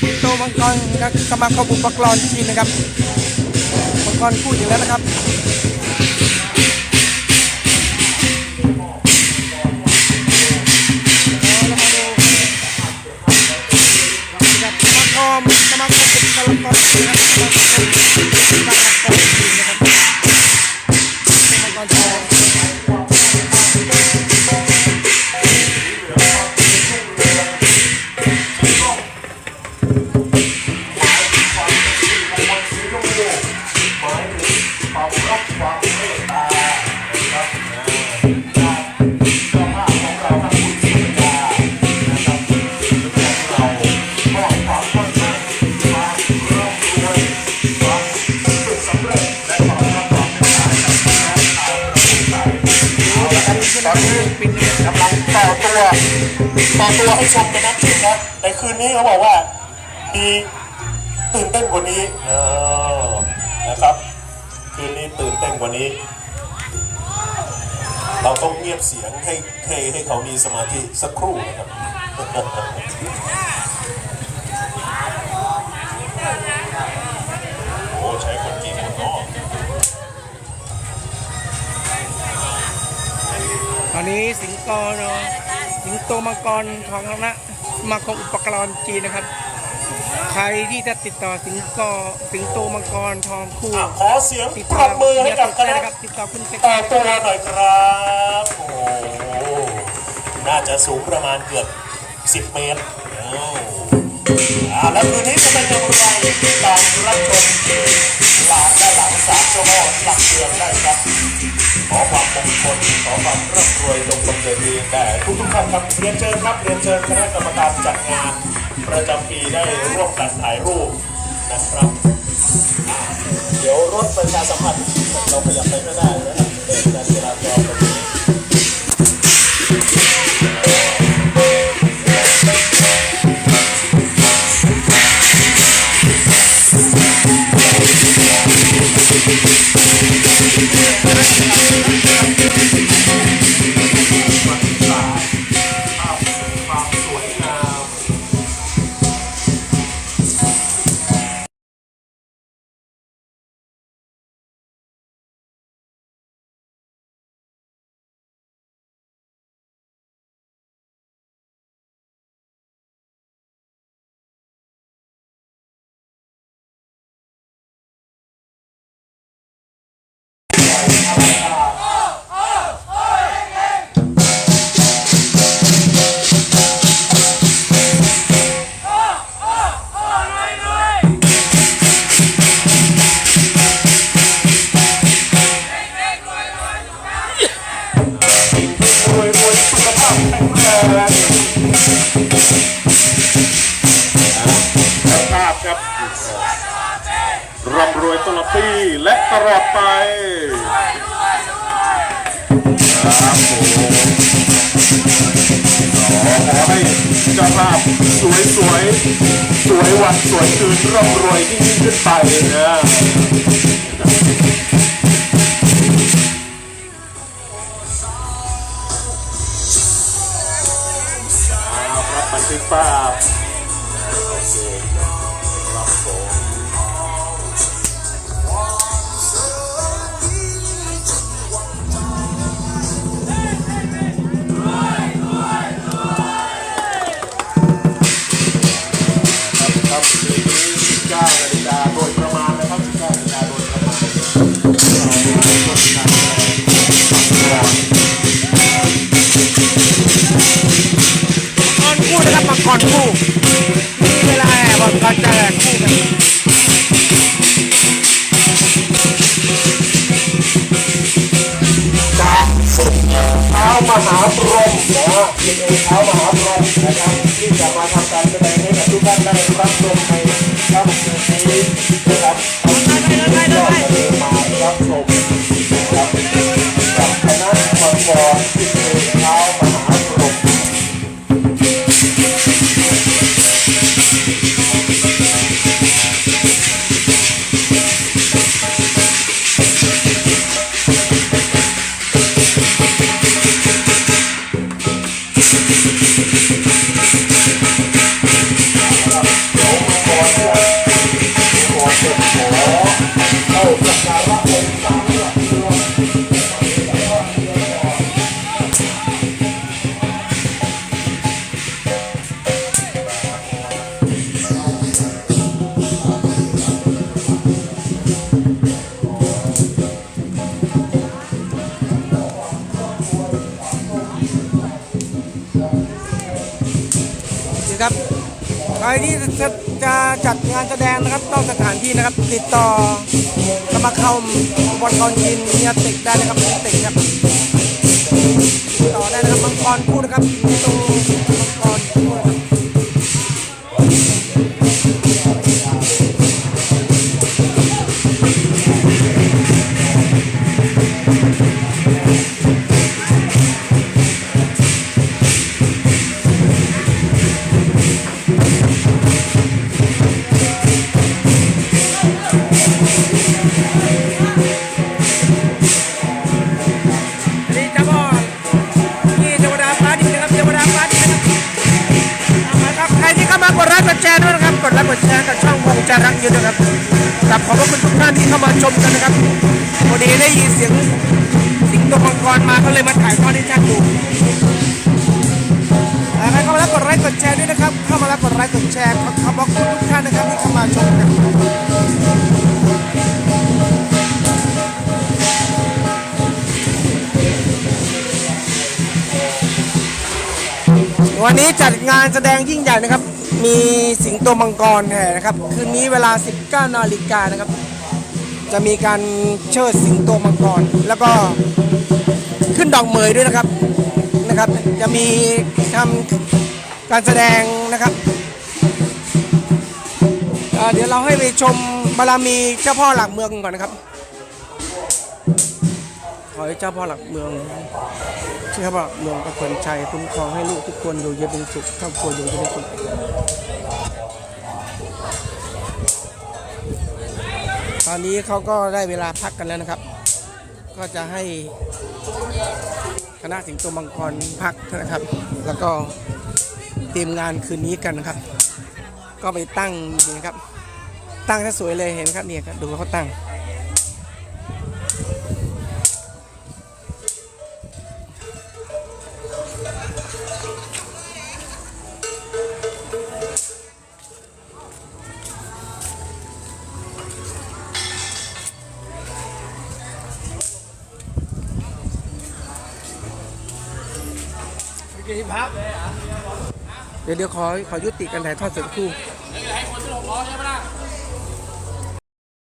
สิงโตมังกรกับสมาคมอุปกรณ์จีนนะครับมังกรคู่อยู่แล้วนะครับเอาละมาดูนะครับสมาคมสมาคมอุปกรณ์จีนนะครับสมาคมอุปกรณ์จีนนะครับมังกรทอง ตอนนี้กำลังต่อตัวต่อตัวให้ชมกันนะจริงนะในคืนนี้เขาบอกว่ามีตื่นเต้นกว่านี้เออนะครับ คืนนี้ตื่นเต้นกว่านี้ เราต้องเงียบเสียงให้ให้ให้เขามีสมาธิสักครู่นะครับ นนี้สิงโตเนาะสิงโตมังกรของคณะสมาคมอุปกรณ์จีนนะครับ ใครที่จะติดต่อสิงโตสิงโตมังกรทองคู่อะขอเสียงติดปรต่อบมือให้กับคได้ณะนะครับติดต่อคุณเซ็กต่อตัวหน่อยครับ โอ้โหน่าจะสูงประมาณเกือบ 10 เมตรโอ้อ่าแล้วคืนนี้จะเป็นอย่างไรติดตามรับชมหลานและหลังสามเจ้าพ่อหลักเมืองได้ครับ ขอความมงคลขอความร่ำรวยจงบังเกิดดีแต่ทุกทุกท่านครับเรียนเชิญครับเรียนเชิญคณะกรรมการจัดงาน ประจำปีได้ร่วมกันถ่ายรูปนะครับ เดี๋ยวรถประชาสัมพันธ์เราขยับไปไม่ได้นะครับเป็นการจราจร แข็งแรงภาพครับร่ำรวยตลอดปีและตลอดไปครับผมขอให้เจ้าภาพสวยสวยสวยวันสวยคืนร่ำรวยยิ่งยิ่งขึ้นไปนะ เอาครับบันทึกภาพโอเคครับผ กรคู่นคู่เวลามังกรจะแอบคู่กันจากสุดเท้ามหาพรหมนะเป็นเองเท้ามหาพรหมนะครับที่จะมาทำการแสดงให้กับทุกท่านได้รับชมในค่ำคืนนี้ รที่จะจะจัดงานแสดงนะครับนอกสถานที่นะครับ ติดต่อสมาคมบอลกอนยินเนียติกได้นะครับเนียติกครับติดต่อได้นะครับมังกรพูดนะครับตูมังกร จารักยืนนะครับกับขอบพระคุณทุกท่านที่เข้ามาชมกันนะครับพอดีได้ยินเสียงสิงโตมังกรมาก็เลยมาถ่ายทอดให้ท่านดูใครเข้ามาแล้วกดไลค์กดแชร์ด้วยนะครับ เข้ามาแล้วกดไลค์กดแชร์ขอบขอบพระคุณทุกท่านนะครับที่เข้ามาชมกันวันนี้จัดงานแสดงยิ่งใหญ่นะครับ มีสิงโตมังกรแห่นะครับ คืนนี้เวลา 19นาฬิกานะครับ จะมีการเชิดสิงโตมังกร แล้วก็ขึ้นดอกเหมยด้วยนะครับนะครับ จะมีทำการแสดงนะครับเเดี๋ยวเราให้ไปชมบารมีเจ้าพ่อหลักเมืองก่อนนะครับ ขอให้เจ้าพ่อหลักเมืองเชื่อว่าเมืองประคนชัยคุ้มครองให้ลูกทุกคนอยู่เย็นเป็นสุขครอบครัวอยู่เย็นเป็นสุข อนนี้เขาก็ได้เวลาพักกันแล้วนะครับ ก็จะให้คณะสิงโตมังกรพักนะครับ แล้วก็เตรียมงานคืนนี้กันนะครับ ก็ไปตั้งนี่นะครับ ตั้งซะสวยเลยเห็นครับเนี่ยครับดูเขาตั้ง เดี๋ยวเดี๋ยวขอขอยุติการถ่ายทอดสดครู่